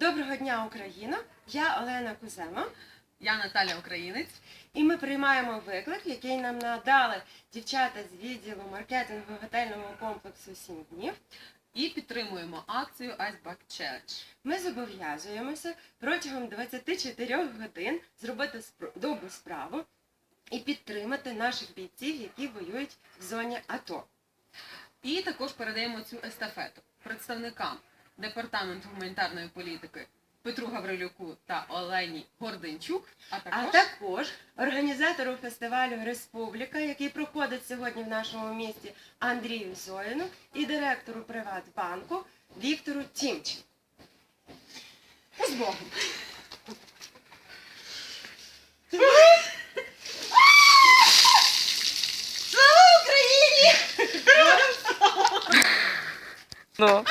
Доброго дня, Україна! Я Олена Кузема, Я Наталя Українець. і ми приймаємо виклик, який нам надали дівчата з відділу маркетингу готельного комплексу «Сім днів. І підтримуємо акцію Iceberg Challenge. Ми зобов'язуємося протягом 24 годин зробити добру справу і підтримати наших бійців, які воюють в зоні АТО. І також передаємо цю естафету представникам Департамент гуманітарної політики Петру Гаврилюку та Олені Горденчук, а також, а також організатору фестивалю Республіка, який проходить сьогодні в нашому місті Андрію Зоїну, і директору Приватбанку Віктору Тімченку. Ну, з Богом! Слава Україні! Ну.